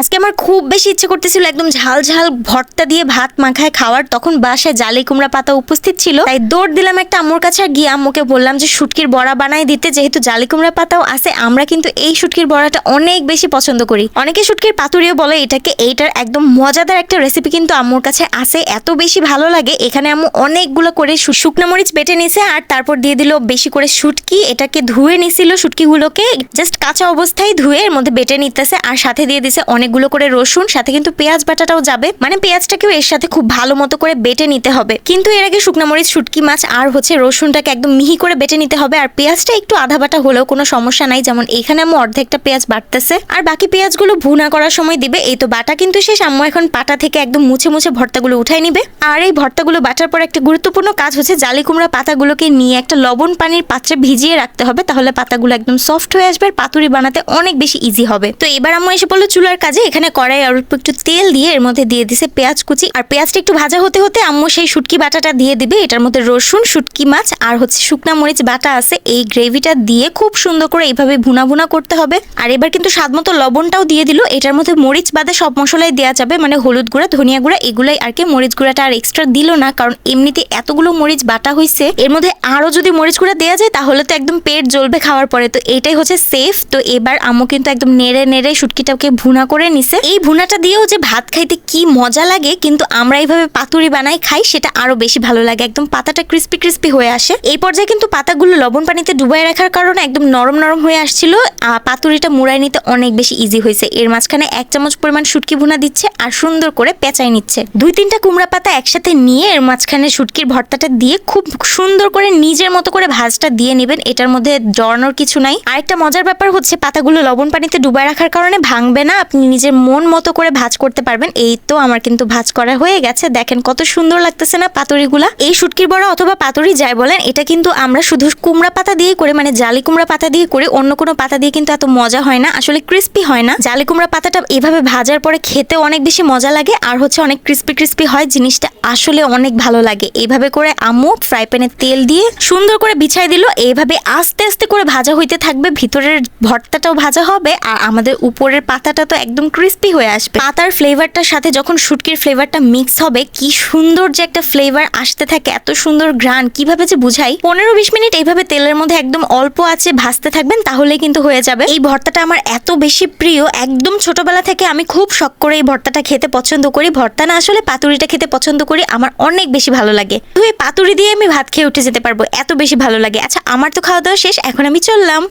আজকে আমার খুব বেশি ইচ্ছে করতেছিল একদম ঝাল ঝাল ভর্তা দিয়ে ভাত মাখায় খাওয়ার। তখন বাসায় জালি কুমড়া পাতা উপস্থিত ছিল। তাই দৌড় দিলাম একটা আম্মুর কাছে গিয়ে আম্মুকে বললাম যে, শুটকির বড়া বানাই দিতে, যেহেতু জালি কুমড়া পাতাও আছে, আমরা কিন্তু এই শুটকির বড়াটা অনেক বেশি পছন্দ করি। অনেকে শুটকির পাতুরিও বলে এটাকে, এইটার একদম মজাদার একটা রেসিপি কিন্তু আম্মুর কাছে আছে, এত বেশি ভালো লাগে। এখানে আম্মু অনেকগুলো করে শুকনো মরিচ বেটে নিছে আর তারপর দিয়ে দিল বেশি করে শুটকি। এটাকে ধুয়ে নিছিল শুটকিগুলোকে জাস্ট কাঁচা অবস্থায় ধুয়ে এর মধ্যে বেটে নিতেছে আর সাথে দিয়ে দিছে অনেকগুলো করে রসুন, সাথে কিন্তু পেঁয়াজ বাটাটাও যাবে। মানে পেঁয়াজটাকেও এর সাথে খুব ভালো মতো করে বেটে নিতে হবে। কিন্তু এর আগে শুকনো মরিচ, শুটকি মাছ আর হচ্ছে রসুনটাকে একদম মিহি করে বেটে নিতে হবে। আর পেঁয়াজটা একটু আধা বাটা হলেও কোনো সমস্যা নাই। যেমন এখানে আম্মু অর্ধেকটা পেঁয়াজ বাটতেছে আর বাকি পেঁয়াজগুলো ভুনা করার সময় দিবে। এই তো বাটা কিন্তু শেষ। আম্মু এখন পাটা থেকে একদম মুছে মুছে ভর্তাগুলো উঠাই নিবে। আর এই ভর্তাগুলো বাটার পর একটা গুরুত্বপূর্ণ কাজ হচ্ছে জালি কুমড়া পাতাগুলোকে নিয়ে একটা লবণ পানির পাত্রে ভিজিয়ে রাখতে হবে। তাহলে পাতাগুলো একদম সফট হয়ে আসবে। আর পাতুরি বানাতে অনেক বেশি ইজি হবে। তো এবার আম্মু এসে বলল, চুলার কাজে এখানে কড়াই আর অল্প একটু তেল দিয়ে এর মধ্যে দিয়ে দিছে পেঁয়াজ কুচি। আর পেঁয়াজটা একটু ভাজা হতে হতে আম্মু সেই শুটকি বাটাটা দিয়ে দিবে। এটার মধ্যে রসুন, শুটকি মাছ আর হচ্ছে শুকনা মরিচ বাটা আছে। এই গ্রেভিটা দিয়ে খুব সুন্দর করে এইভাবে ভুনা ভুনা করতে হবে। আর এবার কিন্তু স্বাদ মতো লবণটাও দিয়ে দিল। এটার মধ্যে মরিচ বাদে সব মশলাই দেওয়া যাবে। মানে হলুদ গুঁড়া, ধনিয়া গুঁড়া এগুলাই আর কি মরিচ গুঁড়াটা আর এক্সট্রা দিল না। কারণ এমনিতে এতগুলো মরিচ বাটা হয়েছে এর মধ্যে আরও যদি মরিচ গুঁড়া দেওয়া যায়, তাহলে তো একদম পেট জ্বলবে খাওয়ার পরে। তো এটাই হচ্ছে সেফ তো এবার আম্মু কিন্তু একদম নেড়ে নেড়ে শুটকিটাকে ভুনা করে নিছে। এই ভুনাটা দিয়েও যে ভাত খাইতে কি মজা লাগে, কিন্তু আমরা এইভাবে পাতুরি বানাই খাই, সেটা আরও বেশি ভালো লাগে। একদম পাতাটা ক্রিস্পি ক্রিস্পি হয়ে আসে। এই পর্যায়ে কিন্তু পাতাগুলো লবণ পানিতে ডুবাই রাখার কারণে একদম নরম নরম হয়ে আসছিল। পাতুরিটা মুড়াই নিতে অনেক বেশি ইজি হয়েছে। এর মাঝখানে এক চামচ পরিমাণ শুটকি ভুনা দিচ্ছে আর সুন্দর করে পেঁচাই নিচ্ছে। দুই তিনটা কুমড়া পাতা একসাথে নিয়ে এর মাঝখানে শুটকির ভর্তাটা দিয়ে খুব সুন্দর করে নিজের মতো করে ভাজটা দিয়ে নেবেন। এটার মধ্যে জড়ানোর কিছু নাই। আরেকটা মজার ব্যাপার হচ্ছে, পাতাগুলো লবণ পানিতে ডুবাই রাখার কারণে ভাঙবে না। আপনি নিজের মন মতো করে ভাজ করতে পারবেন। এই তো আমার কিন্তু ভাজ করা হয়ে গেছে। দেখেন কত সুন্দর লাগতেছে না পাতুরিগুলা? এই শুটকির বড়া অথবা পাতুরি যাই বলেন, এটা কিন্তু আমরা শুধু কুমড়া পাতা দিয়ে করে মানে জালি কুমড়া পাতা দিয়ে করে অন্য কোনো পাতা দিয়ে কিন্তু এত মজা হয় না। আসলে ক্রিস্পি হয় না। জালি কুমড়া পাতাটা এভাবে ভাজার পরে খেতে অনেক বেশি মজা লাগে আর হচ্ছে অনেক ক্রিস্পি ক্রিস্পি হয়। জিনিসটা আসলে অনেক ভালো লাগে। এইভাবে করে আমু ফ্রাই প্যানে তেল দিয়ে সুন্দর করে বিছাই দিল। এইভাবে আস্তে আস্তে করে ভাজা হইতে থাকবে। ভিতরের ভর্তাটাও ভাজা হবে আর আমাদের উপরের পাতাটা তো একদম ক্রিস্পি হয়ে আসবে। পাতার ফ্লেভারটার সাথে যখন শুটকির ফ্লেভারটা মিক্স হবে, কি সুন্দর যে একটা ফ্লেভার আসতে থাকে, এত সুন্দর ঘ্রাণ। কীভাবে যে বুঝাই? পনেরো বিশ মিনিট এইভাবে তেলের মধ্যে একদম অল্প আছে ভাজতে থাকবেন তাহলে কিন্তু হয়ে যাবে। এই ভর্তাটা আমার এত বেশি প্রিয়, একদম ছোটবেলা থেকে আমি খুব শখ করে এই ভর্তাটা খেতে পছন্দ করি। ভর্তা না আসলে পাতুরিটা খেতে পছন্দ করি, আমার অনেক বেশি ভালো লাগে। তো এই পাতুরি দিয়ে আমি ভাত খেয়ে উঠে যেতে পারব, এত বেশি ভালো লাগে। আচ্ছা আমার তো খাওয়া দাওয়া শেষ, এখন আমি চললাম।